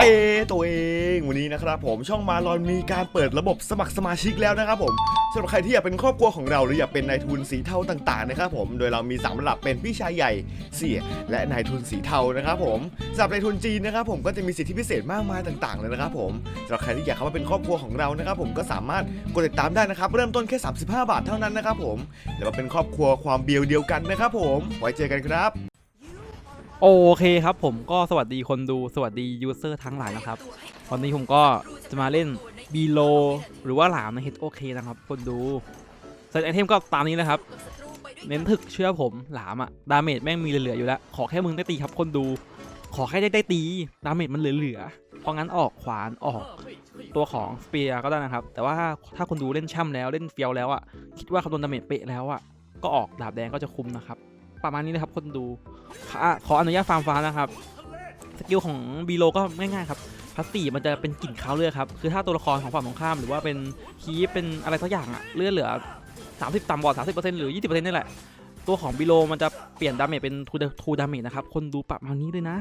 เปตัวเองวันนี้นะครับผมช่องมาลอนมีการเปิดระบบสมัครสมาชิกแล้วนะครับผมสำหรับใครที่อยากเป็นครอบครัวของเราหรืออยากเป็นนายทุนสีเทาต่างๆนะครับผมโดยเรามีสามระดับเป็นพี่ชายใหญ่เสี่ยและนายทุนสีเทานะครับผมสำหรับนายทุนจีนนะครับผมก็จะมีสิทธิพิเศษมากมายต่างๆเลยนะครับผมสำหรับใครที่อยากเข้ามาเป็นครอบครัวของเรานะครับผมก็สามารถกดติดตามได้นะครับเริ่มต้นแค่ 35 บาทเท่านั้นนะครับผมแล้วมาเป็นครอบครัวความเบียวเดียวกันนะครับผมไว้เจอกันครับ โอเคครับผมก็สวัสดีคนดูสวัสดียูเซอร์ทั้งหลายนะครับ วันนี้ผมก็จะมาเล่นบีโลหรือว่าหลามใน HOK นะครับ คนดูเซตไอเทมก็ตามนี้นะครับ เน้นถึกเชื่อผมหลามอะดาเมจแม่งมีเหลือๆอยู่แล้ว ขอแค่มึงได้ตีครับคนดู ขอแค่ได้ได้ตีดาเมจมันเหลือๆเพราะงั้นออกขวานออกตัวของสเปียร์ก็ได้นะครับ แต่ว่าถ้าคนดูเล่นช่ำแล้วเล่นเฟียวแล้วอะคิดว่าคำนวณดาเมจเป๊ะแล้วอะก็ออกดาบแดงก็จะคุ้มนะครับ ประมาณนี้นะครับคนดูขอขออนุญาตฟาร์มฟ้านะครับสกิลของบีโลก็ง่ายๆครับพัสตีมันจะเป็นกลิ่นคาวเลือดครับคือถ้าตัวละครของฝั่งตรงข้ามหรือว่าเป็นคีปเป็นอะไรสักอย่างอะเลือดเหลือ 30ต่ำกว่า 30%หรือ 20%นี่แหละ ตัวของบีโลมันจะเปลี่ยนดาเมจเป็นทูทูดาเมจนะครับ คนดูปรับมานี้เลยนะ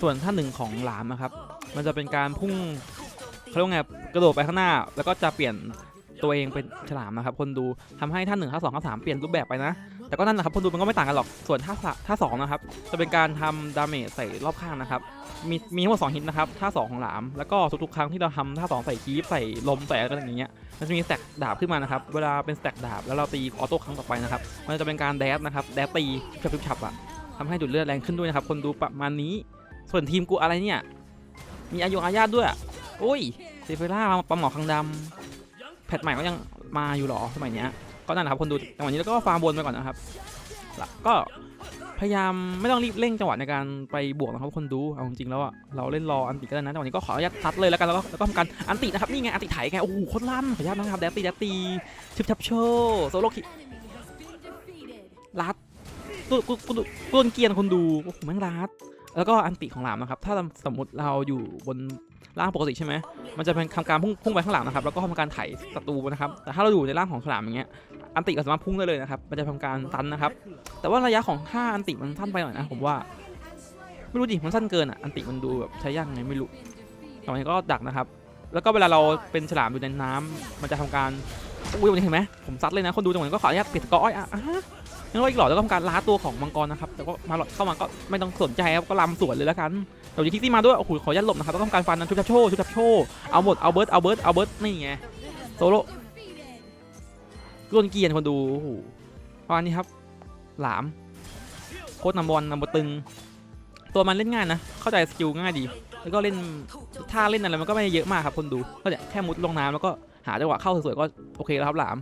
ส่วนท่าหนึ่งของหลามนะครับ มันจะเป็นการพุ่งเขาเรียกไงกระโดดไปข้างหน้า แล้วก็จะเปลี่ยนตัวเองเป็นฉลามนะครับ คนดูทำให้ท่าหนึ่งท่าสองท่าสามเปลี่ยนรูปแบบไปนะ แต่ก็นั่นนะครับคนดูมันก็ไม่ต่างกันหรอกส่วนท่าสะท่าสองนะครับจะเป็นการทำดาเมจใส่รอบข้างนะครับมีมีทั้งหมดสองฮิตนะครับท่าสองของหลามแล้วก็ทุกๆครั้งที่เราทำท่าสองใส่คีฟใส่ลมใส่อะไรอย่างเงี้ยมันจะมีสแต็กดาบขึ้นมานะครับเวลาเป็นสแต็กดาบแล้วเราตีออโต้ครั้งต่อไปนะครับมันจะเป็นการแดดนะครับแดดตีฉับฉับๆอะทำให้ดูดเลือดแรงขึ้นด้วยนะครับคนดูประมาณนี้ ส่วนทีมกูอะไรเนี่ยมีอายุอาญาด้วยอะโอ้ยเซเฟล่าปลาหมอคังดำแพทใหม่ก็ยังมาอยู่หรอสมัยเนี้ย ก็นั่นแหละครับคนดูจังหวะนี้แล้วก็ฟาร์มบนไปก่อนนะครับแล้วก็พยายามไม่ต้องรีบเร่งจังหวะในการไปบวกนะครับคนดูเอาจริงๆแล้วอะเราเล่นรออันติก็ได้นะจังหวะนี้ก็ขออนุญาตทัดเลยแล้วกันแล้วก็แล้วก็ทำการอันตินะครับนี่ไงอันติไถไงโอ้โหโคตรลั่นขออนุญาตนะครับแดตตี้แดตตี้ชิปทับโชว์โซโลคิลัดกูกูกูกูโดนเกียนคนดูโอ้โหแม่งลัดแล้วก็อันติของหลามนะครับถ้าสมมติเราอยู่บนร่างปกติใช่ไหมมันจะเป็นทำการพุ่งพุ่งไปข้างหลังนะครับแล้วก็ทำการไถศัตรูนะครับแต่ถ้าเราอยู่ในร่างของฉลามอย่างเงี้ย อันติก็สามารถพุ่งได้เลยนะครับ มันจะทำการตันนะครับ แต่ว่าระยะของท่าอันติมันสั้นไปหน่อยนะผมว่า ไม่รู้ดิ มันสั้นเกินอะ อันติมันดูแบบใช้ยากไงไม่รู้แต่มันก็ดักนะครับ แล้วก็เวลาเราเป็นฉลามอยู่ในน้ำมันจะทำการอุ้ยเห็นไหมผมซัดเลยนะ คนดูจังหวะนี้ก็ขออนุญาตปลี่ยนสกอร์อ้อยอะอะฮะยังรออีกหลอดแล้วก็ทำการล้าตัวของมังกรนะครับ แต่ก็มาหลอดเข้ามาก็ไม่ต้องสนใจครับ ก็ลำสวนเลยแล้วกันเดี๋ยวคิกซี่มาด้วย โอ้โห ขออนุญาตหลบนะครับต้องทำการฟันนะชุบชับโชว์ชุบชับโชว์เอาหมด เอาเบิร์ดเอาเบิร์ดเอาเบิร์ดนี่ไง โซโล โดนเกียนคนดูโอ้โหประมาณนี้ครับ หลามโคตรนำบอลนำบอลตึง ตัวมันเล่นง่ายนะ เข้าใจสกิลง่ายดี แล้วก็เล่นท่าเล่นอะไรมันก็ไม่เยอะมากครับคนดูก็เนี่ยแค่มุดลงน้ำแล้วก็หาจังหวะเข้าสวยๆก็โอเคแล้วครับหลาม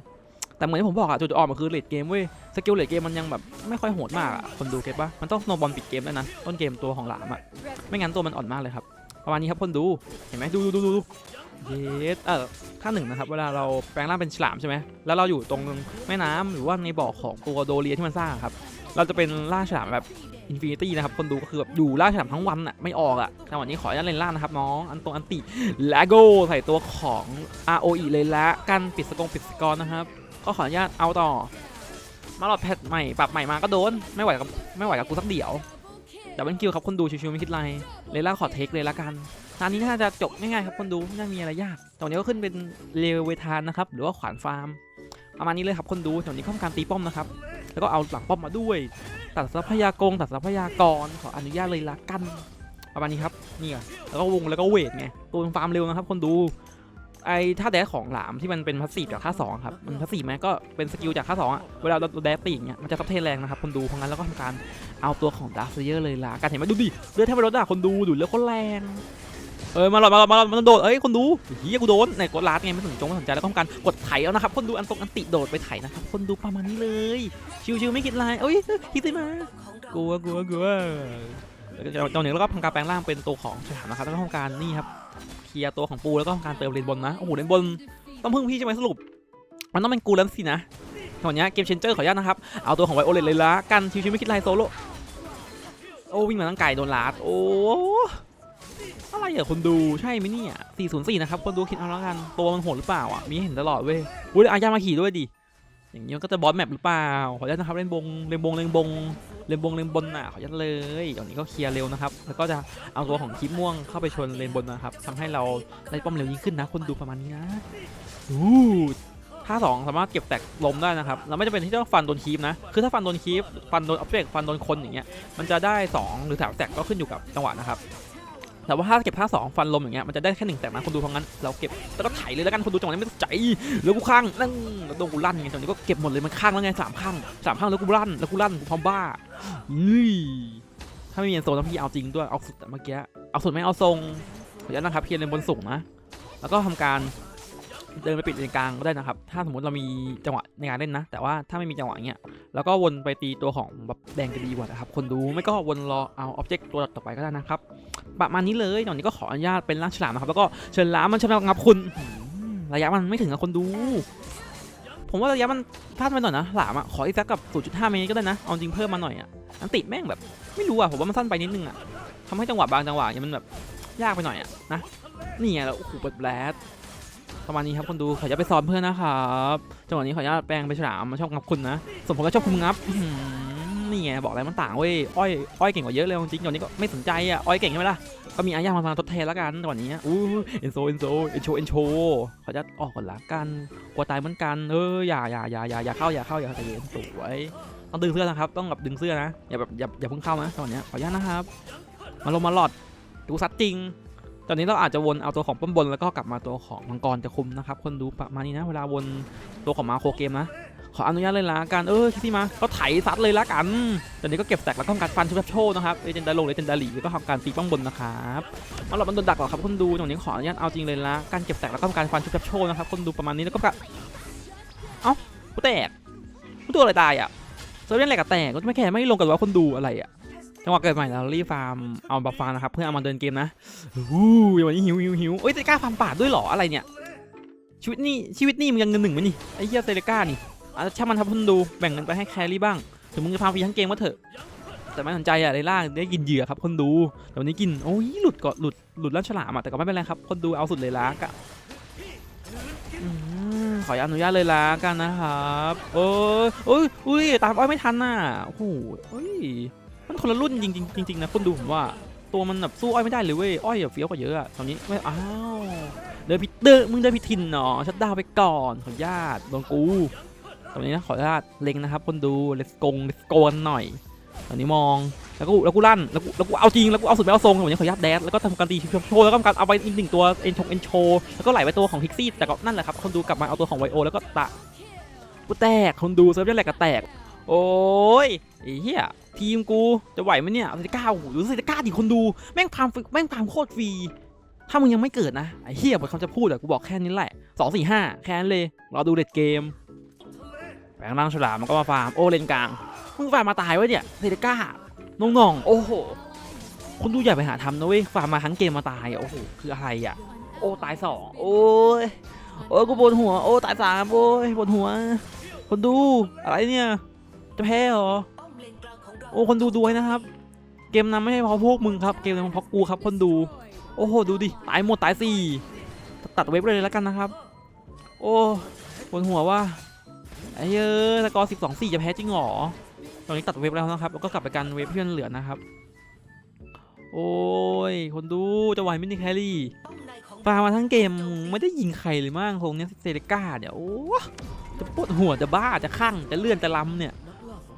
แต่เหมือนที่ผมบอกอะจุดอ่อนมันคือเลดเกมเว้ยสกิลเลดเกมมันยังแบบไม่ค่อยโหดมากอะคนดูเก็ตปะมันต้องสโนบอลปิดเกมด้วยนะต้นเกมตัวของหลามอะไม่งั้นตัวมันอ่อนมากเลยครับประมาณนี้ครับคนดูเห็นไหมดูดูดูดู เยสเออขั้นหนึ่งนะครับ เวลาเราแปลงร่างเป็นฉลามใช่ไหมแล้วเราอยู่ตรงแม่น้ำหรือว่าในบ่อของตัวโดเรียที่มันสร้างครับ เราจะเป็นล่าฉลามแบบอินฟินิตี้นะครับ คนดูก็คือแบบอยู่ล่าฉลามทั้งวันอะไม่ออกอะแต่วันนี้ขออนุญาตเล่นล่านะครับน้อง อันตรงอันติแลโกใส่ตัวของ ROE เลยละกันปิดสกงปิดสกอร์นะครับ ก็ขออนุญาตเอาต่อ มาหลอดแพทใหม่ปรับใหม่มาก็โดน ไม่ไหวกับไม่ไหวกับกูสักเดียวดับเบิลคิวครับคนดูชิวๆไม่คิดไรเลยล่าขอเทคเลยละกัน งานนี้น่าจะจบง่ายๆครับคนดูไม่น่ามีอะไรยากตอนนี้ก็ขึ้นเป็นเลเวทานนะครับ หรือว่าขวานฟาร์ม ประมาณนี้เลยครับคนดูแถวนี้ข้าทำการตีป้อมนะครับ แล้วก็เอาหลังป้อมมาด้วย ตัดทรัพยากรตัดทรัพยากรขออนุญาตเลยละกัน ประมาณนี้ครับนี่อะแล้วก็วงแล้วก็เวทไงตัวฟาร์มเร็วนะครับคนดู ไอ้ท่าแดดของหลามที่มันเป็นพัสซีจากท่าสองครับ มันพัสซีไหมก็เป็นสกิลจากท่าสองอะเวลาเราแดดตีอย่างเงี้ย มันจะซับเทนแรงนะครับคนดู เพราะงั้นแล้วก็ทำการเอาตัวของดาร์เซเยอร์เลยละกันเห็นไหมดูดิ เลือดแทบไม่ลดอะคนดู ดูเลือดคนแรง เออมาหลอดมาหลอดมาหลอดมันโดดเอ้ยคนดูเฮียกูโดนไหนกดลาดไงไม่สนจงไม่สนใจแล้วก็ทำการกดไถเอานะครับคนดูอันตรงอันติโดดไปไถนะครับคนดูประมาณนี้เลยชิวๆไม่คิดอะไรเอ้ยคิดได้มากลัวกลัวกลัวตอนนี้แล้วก็ทำการแปลงร่างเป็นตัวของฉลามนะครับแล้วก็ทำการนี่ครับเคลียร์ตัวของปูแล้วก็ทำการเติมเลนบนนะโอ้โหเลนบนต้องพึ่งพี่ใช่ไหมสรุป มันต้องเป็นกูแล้วสินะตอนนี้เกมเชนเจอร์ขออนุญาตนะครับเอาตัวของไวโอเลตเลยละกันชิวๆไม่คิดไรโซโล่โอ้วิ่งมาตั้งไก่โดนลาดโอ้ อะไรเหรอคนดูใช่ไหมเนี่ย404 นะครับ คนดูคิดเอาแล้วกัน ตัวมันโหดหรือเปล่าอะ มีให้เห็นตลอดเว้ยอุ้ยอาญามาขี่ด้วยดิ อย่างนี้มันก็จะบอสแมปหรือเปล่า ขออนุญาตนะครับเล่นบงเล่นบงเล่นบงเล่นบงเล่นบนน่ะขออนุญาตเลยอย่างนี้ก็เคลียร์เร็วนะครับ แล้วก็จะเอาตัวของคลิปม่วงเข้าไปชนเลนบนนะครับทำให้เราได้ป้อมเร็วยิ่งขึ้นนะ คนดูประมาณนี้นะอู้ท่าสองสามารถเก็บแตกลมได้นะครับ เราไม่จำเป็นที่ต้องฟันโดนคีปนะ คือถ้าฟันโดนคีปฟันโดนออบเจกต์ฟันโดนคนอย่างเงี้ย มันจะได้ 2 หรือสามแตกก็ขึ้นอยู่กับจังหวะนะครับ แต่ว่าถ้าเก็บท่าสองฟันลมอย่างเงี้ยมันจะได้แค่หนึ่งแตกนะคนดูเพราะงั้นเราเก็บแล้วก็ไถเลยแล้วกันคนดูจังหวะนี้ไม่ต้องใจแล้วกูข้างนั่งโดนกูลั่นไงจังหวะนี้ก็เก็บหมดเลยมันข้างแล้วไงสามข้างสามข้างแล้วกูลั่นแล้วกูลั่นกูพร้อมบ้านี่ถ้าไม่มีโซนต้องพี่เอาจริงด้วยเอาสุดแต่เมื่อกี้เอาสุดไม่เอาทรงขออนุญาตนะครับเพียร์เลนบนสูงนะ แล้วก็ทำการ เดินไปปิดเลนกลางก็ได้นะครับ ถ้าสมมติเรามีจังหวะในการเล่นนะ แต่ว่าถ้าไม่มีจังหวะเงี้ยแล้วก็วนไปตีตัวของแบบแดงจะดีกว่านะครับ คนดูไม่ก็วนรอเอาอ็อบเจกต์ตัวต่อไปก็ได้นะครับ ประมาณนี้เลยตอนนี้ก็ขออนุญาตเป็นร่างฉลามนะครับ แล้วก็เชิญล้ามันชนะงับคุณระยะมันไม่ถึงกับคนดู ผมว่าระยะมันพลาดไปหน่อยนะหลามอะขออีกสักกับ 0.5 เมตรก็ได้นะเอาจริงเพิ่มมาหน่อยอะอันติดแม่งแบบไม่รู้อะผมว่ามันสั้นไปนิดนึงอะทำให้จังหวะบางจังหวะเนี่ยมันแบบยากไปหน่อยอะนะนี่ไงแล้วโอ้โหเปิดแบล ประมาณนี้ครับคนดูขออนุญาตไปซ้อมเพื่อนนะครับจังหวะนี้ขออนุญาตแปลงไปฉลามมาชอบงับคุณนะส่วนผมก็ชอบคุณงับนี่ไงบอกอะไรมันต่างเว้ยอ้อยอ้อยเก่งกว่าเยอะเลยจริงตอนนี้ก็ไม่สนใจอะอ้อยเก่งใช่ไหมล่ะก็มีอาญามามาทดแทนแล้วกันตอนนี้อู้เอ็นโซเอ็นโซเอ็นโชเอ็นโชขอจะออกก่อนละกันกลัวตายเหมือนกันเอออย่าอย่าอย่าอย่าอย่าเข้าอย่าเข้าอย่าใจเย็นสวยต้องดึงเสื้อนะครับต้องแบบดึงเสื้อนะอย่าแบบอย่าอย่าเพิ่งเข้านะตอนเนี้ยขออนุญาตนะครับมาลงมาหลอดดูซัดจริง ตอนนี้เราอาจจะวนเอาตัวของป้อมบนแล้วก็กลับมาตัวของมังกรจะคุมนะครับคนดูประมาณนี้นะเวลาวนตัวของมาโคเกมนะขออนุญาตเลยละกันเออคิดที่มาก็ไถซัดเลยละกันตอนนี้ก็เก็บแตกแล้วก็ทำการฟันชุบโชว์นะครับเลเจนดาโลเลเจนดาลีแล้วก็ทำการตีป้องบนนะครับเอาเรามันโดนดักหรอครับคนดูตรงนี้ขออนุญาตเอาจริงเลยละการเก็บแตกแล้วก็ทำการฟันชุบโชว์นะครับคนดูประมาณนี้แล้วก็เอ้ากูแตกกูตัวอะไรตายอะเซอร์เว่นอะไรกับแตกก็ไม่แค่ไม่ลงกันว่าคนดูอะไรอะ จังหวะเกิดใหม่แล้วรีฟาร์มเอาบัฟฟาร์มนะครับเพื่อเอามาเดินเกมนะอู้ยวันนี้หิวหิวหิวเอ้ยเซเลก้าฟาร์มป่าด้วยหรออะไรเนี่ยชีวิตนี่ชีวิตนี่มึงยังเงินหนึ่งไหมนี่ไอ้เหี้ยเซเลก้านี่อะช่างมันครับคุณดูแบ่งเงินไปให้แครี่บ้างถึงมึงจะฟาร์มฟรีทั้งเกมก็เถอะแต่ไม่สนใจอะในล่างได้กินเหยื่อครับคนดูแต่วันนี้กินโอ้ยหลุดก็หลุดหลุดแล้วฉลามอะแต่ก็ไม่เป็นไรครับคนดูเอาสุดเลยละกะอืมขออนุญาตเลยละกันนะครับ โอ้ยโอ้ยอุ้ยตามอ้อยไม่ทันน่ะโอ้โหเอ้ย มันคนละรุ่นจริงๆจริงๆนะคนดูผมว่าตัวมันแบบสู้อ้อยไม่ได้เลยเว้ยอ้อยแบบเฟี้ยวกว่าเยอะอะตอนนี้ไม่อ้าวเดินผิดเดินมึงเดินผิทินเนาะชัดดาวไปก่อนขออนุญาตโดนกูตอนนี้นะขออนุญาตเล็งนะครับ คนดู let's go let's go กันหน่อยตอนนี้มองแล้วกูแล้วกูลั่นแล้วกูแล้วกูเอาจริงแล้วกูเอาสุดไม่เอาทรงตอนนี้ขออนุญาตแดดแล้วก็ทำการตีโชว์แล้วก็ทำการเอาไปอีกหนึ่งตัวเอ็นชงเอ็นโชแล้วก็ไหลไปตัวของพิกซี่แต่ก็นั่นแหละครับคนดูกลับมาเอาตัวของไวโอแล้วก็ตะกูแตกคนดูเซิร์ฟยังแหลกก็แตก โอ้ยไอ้เหี้ย ทีมกูจะไหวไหมเนี่ยเซนก้าโอ้โหดูเซนก้าดิคนดูแม่งพามแม่งพามโคตรฟรีถ้ามึงยังไม่เกิดนะไอ้เหี้ยหมดคำจะพูดอะกูบอกแค่นี้แหละสองสี่ห้าแค่นั้นเลยรอดูเด็ดเกมแปลงร่างฉลามมันก็มาฟาร์มโอเลนกลางมึงฟาร์มมาตายไว้เนี่ยเซเดก้าน้องน่องๆโอ้โหคนดูอย่าไปหาทำนะเว้ยฟาร์มมาทั้งเกมมาตายอะโอ้โหคืออะไรอะโอ้ตายสองโอ้ยโอ้ยกูปวดหัวโอ้ตายสามโอ้ยปวดหัว คนดูอะไรเนี่ยจะแพ้เหรอ อ้คนดูด้วยนะครับ เกมนั้นไม่ใช่เพราะพวกมึงครับ เกมนั้นเพราะกูครับคนดู โอ้โหดูดิตายหมดตายสี่ตัดเว็บเลยแล้วกันนะครับ โอ้ปวดหัวว่าไอ้เอ้ยสกอร์12 4จะแพ้จริงเหรอตอนนี้ตัดเว็บแล้วนะครับ แล้วก็กลับไปกันเว็บที่มันเหลือนะครับ โอ้ย คนดูจะไหวไหมนี่แครี่ฟาร์มาทั้งเกมไม่ได้ยิงใครเลยมั้งคงเนี้ยเซเลก้าเนี่ยโอ้จะปวดหัวจะบ้าจะข้างจะเลื่อนจะล้ำเนี่ย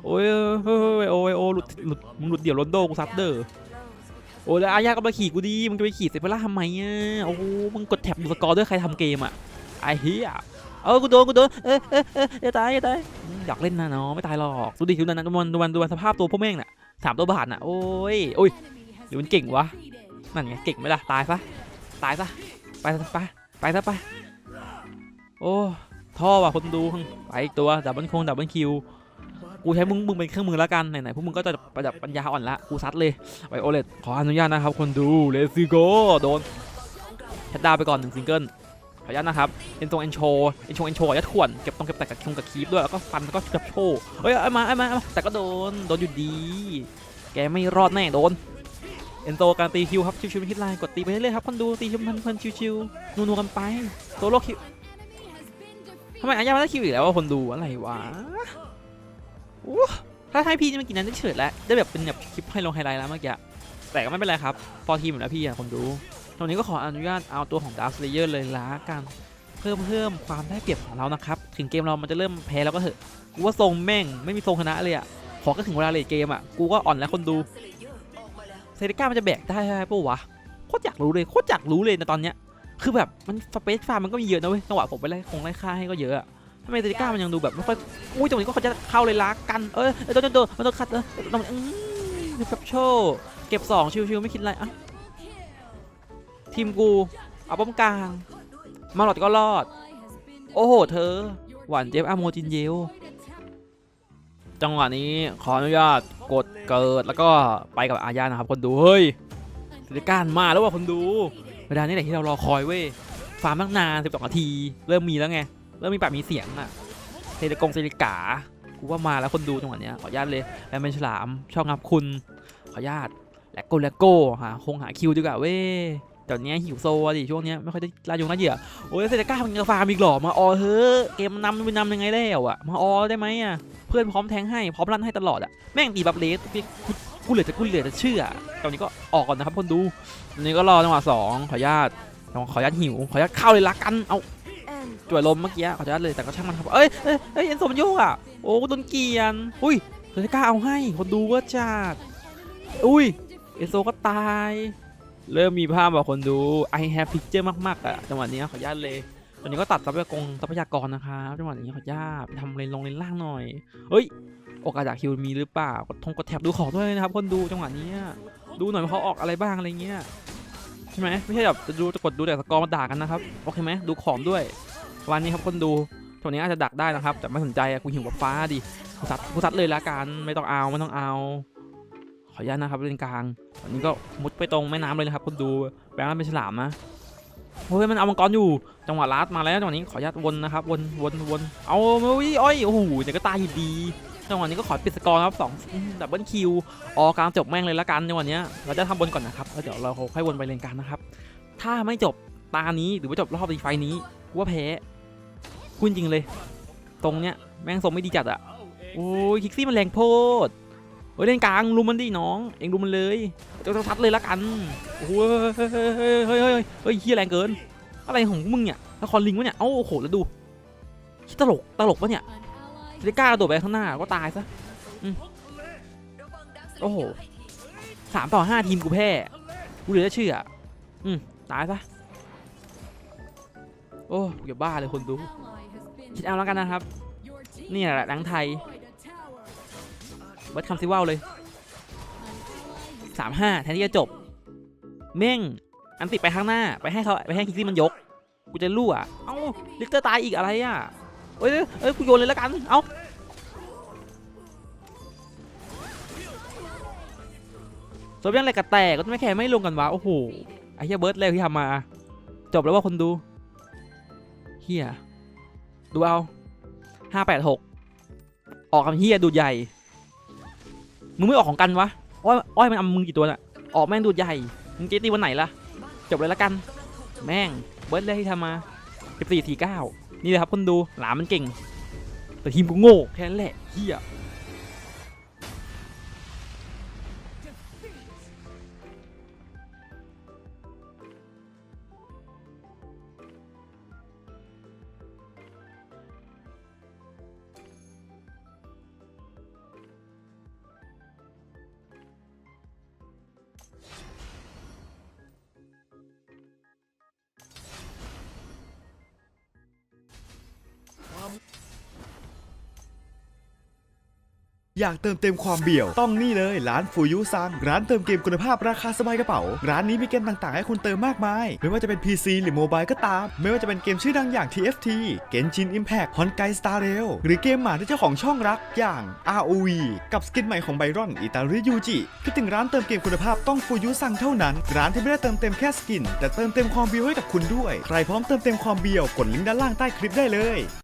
โอ้ยเฮ้ยโอ้ยโอ้ยหลุดหลุดมึงหลุดเดี่ยวโรนโดกูซัดเด้อโอ้ยแล้วอาญาก็มาขี่กูดีมึงจะไปขี่เซเปล่าทำไมอะโอ้มึงกดแท็บดูสกอร์ด้วยใครทำเกมอะไอ้เหี้ยเออกูโดนกูโดนเออเออเอออย่าตายอย่าตายอยากเล่นนะเนาะไม่ตายหรอกดูดิดูนั่นดูมันดูมันดูมันสภาพตัวพวกแม่งน่ะสามตัวบาทน่ะโอ้ยโอ้ยหรือมันเก่งวะนั่นไงเก่งไหมล่ะตายซะตายซะไปซะไปไปซะไปโอ้ท่อว่ะคนดูไปอีกตัวดับเบิลคงดับเบิลคิว กูใช้มึงมึงเป็นเครื่องมือแล้วกันไหนๆพวกมึงก็จะประดับปัญญาอ่อนละกูซัดเลยไปโอเลตขออนุญาตนะครับคนดูเลซี่โกโดนชัดดาวไปก่อนหนึ่งซิงเกิลขออนุญาตนะครับเอ็นตรงเอ็นโชเอ็นโชเอ็นโชยัดขวนเก็บต้องเก็บแต่กับคงกับคีบด้วยแล้วก็ฟันแล้วก็กับโชว์เฮ้ยเอามาเอามาแต่ก็โดนโดนอยู่ดี แกไม่รอดแน่โดนเอ็นโตการตีคิวครับชิวๆไม่คิดไรกดตีไปเรื่อยๆครับคนดูตีชิวพันๆชิวๆนัวๆกันไปโซโลคิวทำไมอาญาไม่ได้คิวอีกแล้วว่าคนดูอะไรวะ ถ้าให้พี่จะไม่กินนั้นได้เฉิดแล้ว ได้แบบเป็นแบบคลิปให้ลงไฮไลท์แล้วเมื่อกี้ แต่ก็ไม่เป็นไรครับ พอทีมอยู่แล้วพี่อะคนดูตรงนี้ก็ขออนุญาตเอาตัวของดาร์ s เลเยอร์เลยละกันเพิ่มเพิ่มความได้เปรียบของเรานะครับ ถึงเกมเรามันจะเริ่มแพ้แล้วก็เถอะกูว่าทรงแม่งไม่มีทรงชนะเลยอะขอก็ถึงเวลาเลทเกมอะกูก็อ่อนแล้วคนดู เซริก้ามันจะแบกได้ใช่ปะวะ โคตรอยากรู้เลย โคตรอยากรู้เลยนะตอนเนี้ย คือแบบมันสเปซฟาร์มมันก็มีเยอะนะเว้ย จังหวะผมไปไล่คงไล่ฆ่าให้ก็เยอะอะ ทำไมเซริก้ามันยังดูแบบไม่ค่อยอุ้ยตรงนี้ก็เขาจะเข้าเลยละกันเออเออโดนโดนโดนมันโดนคัดเออตรงนี้อืมแบบโชว์เก็บสองชิวๆไม่คิดอะไรอะทีมกูเอาป้อมกลางมาหลอดก็รอด โอ้โหเธอ หวานเจี๊ยบอาโมจินเยลจังหวะนี้ขออนุญาตกดเกิดแล้วก็ไปกับอาญานะครับคนดูเฮ้ยสิริการมาแล้วว่ะคนดู เวลานี้แหละที่เรารอคอยเว้ยฟาร์มตั้งนาน12นาที เริ่มมีแล้วไง เริ่มมีปากมีเสียงอะเทเลกงเซริกากูว่ามาแล้วคนดูจังหวะเนี้ยขออนุญาตเลยแล้วเป็นฉลามชอบงับคุณ ขออนุญาตแลกโกแลกโก้หาคงหาคิวดีกว่าเว้ยตอนเนี้ยหิวโซอะดิช่วงเนี้ยไม่ค่อยได้ลายงลาเหยื่อโอ้ยเซริก้ามันจะฟาร์มอีกเหรอมาออเฮ้อเกมมันำมันนำยังไงแล้วอะมาออได้ไหมอะเพื่อนพร้อมแทงให้พร้อมรันให้ตลอดอะแม่งตีบับเลสกูกูเหลือจะกูเหลือจะเชื่อตอนนี้ก็ออกก่อนนะครับคนดูตอนนี้ก็รอจังหวะสองขออนุญาตขออนุญาตหิวขออนุญาตเข้าเลยละกันเอา จ่วยลมเมื่อกี้ขออนุญาตเลยแต่ก็ช่างมันครับ เอ้ยเอ้ยเอ้ยเอ็นโซมโยกอะ โอ้โดนเกียน อุ้ยเซริก้าเอาให้ คนดูว่าจัดอุ้ย เอ็นโซก็ตาย เริ่มมีภาพบอกคนดู I have picture มากๆอะจังหวะนี้ขออนุญาตเลยตอนนี้ก็ตัดทรัพยากรทรัพยากรนะครับจังหวะนี้ขออนุญาตไปทำเลนลงเลนล่างหน่อย เฮ้ย โอกาสจากคิวมีหรือเปล่ากดทงกดแท็บดูของด้วยนะครับ คนดูจังหวะนี้ ดูหน่อยว่าเขาออกอะไรบ้างอะไรเงี้ย ใช่ไหมไม่ใช่แบบจะดูจะกดดูแต่สกอร์มาด่ากันนะครับโอเคไหมดูของด้วยวันนี้ครับคนดูตรงนี้อาจจะดักได้นะครับ แต่ไม่สนใจอะกูหิวกับฟ้าดิกูซัดกูซัดเลยละกันไม่ต้องเอาไม่ต้องเอา ขออนุญาตนะครับเลนกลางตอนนี้ก็มุดไปตรงแม่น้ำเลยนะครับคุณดูแปลงร่างเป็นฉลามนะเฮ้ยมันเอามังกรอยู่จังหวะลัดมาแล้วจังหวะนี้ขออนุญาตวนนะครับวนวนวนเอาอุ้ยอ้อยโอ้โหเดี๋ยวก็ตายอยู่ดี จังหวะนี้ก็ขอปิดสกอร์ครับสองดับเบิลคิวออกลางจบแม่งเลยละกันจังหวะนี้เราจะทำบนก่อนนะครับแล้วเดี๋ยวเราค่อยวนไปเลนกลางนะครับ ถ้าไม่จบตานี้หรือว่าจบรอบดีไฟนี้กูว่าแพ้พูดจริงเลย ตรงเนี้ยแม่งทรงไม่ดีจัดอะโอ้ยคิกซี่มันแรงโพดเฮ้ยเล่นกลางลุมมันดิน้อง เองลุมมันเลยเจ้าทัดเลยละกันโอ้โหเฮ้ยเฮ้ยเฮ้ยเฮ้ยเฮ้ยเฮียแรงเกิน อะไรของมึงเนี่ยละครลิงวะเนี่ยเอ้าโอ้โหแล้วดูคิดตลกตลกปะเนี่ย เซกล้ากระโดดไปข้างหน้าก็ตายซะอโอ้โหสามต่อห้าทีมกูแพ้กูเหลือจะเชื่ออืมตายซะโอ้อย่าบ้าเลยคนดูคิดเอาแล้วกันนะครับนี่แหละหนังไทยเบิร์ดคำซิว่าวเลยสามห้าแทนที่จะจบ เม่งอันติดไปข้างหน้าไปให้เขาไปให้คิกซี่มันยก กูจะลู่อะเอ้าลิกเตอร์ตายอีกอะไรอะ เอ้ยเอ้ยกูโยนเลยแล้วกัน เอาสมยังไรกระแตกก็ไม่แค่ไม่ลงกันวะโอ้โหไอ้เฮียเบิร์ดเร็วที่ทำมา จบแล้วว่าคนดูเฮียดูเอาห้าแปดหกออกคำเฮียดูใหญ่ มึงไม่ออกของกันวะอ้อยอ้อยมันเอามึงกี่ตัวน่ะออกแม่งดูใหญ่มึงเจตีวันไหนล่ะจบเลยละกัน แม่งเบิร์ดเลยที่ทำมา14 49 นี่เลยครับคนดูหลามมันเก่ง แต่ทีมกูโง่แค่นั้นแหละเฮีย อยากเติมเต็มความเบี่ยว ต้องนี่เลยร้านฟูยุซัง ร้านเติมเกมคุณภาพราคาสบายกระเป๋า ร้านนี้มีเกมต่างๆ ให้คุณเติมมากมาย ไม่ว่าจะเป็น PC หรือโมบายก็ตาม ไม่ว่าจะเป็นเกมชื่อดังอย่าง TFT Genshin Impact h o n k a i Star Rail หรือเกมหมาที่เจ้าของช่องรักอย่าง ROV กับสกินใหม่ของไบรอนอิตาลียูจิคิดถึงร้านเติมเกมคุณภาพต้องฟูยุซังเท่านั้น ร้านที่ไม่ได้เติมเต็มแค่สกิน แต่เติมเต็มความเบียวให้กับคุณด้วย ใครพร้อมเติมเต็มความเบียวกดลิงก์ด้านล่างใต้คลิปได้เลย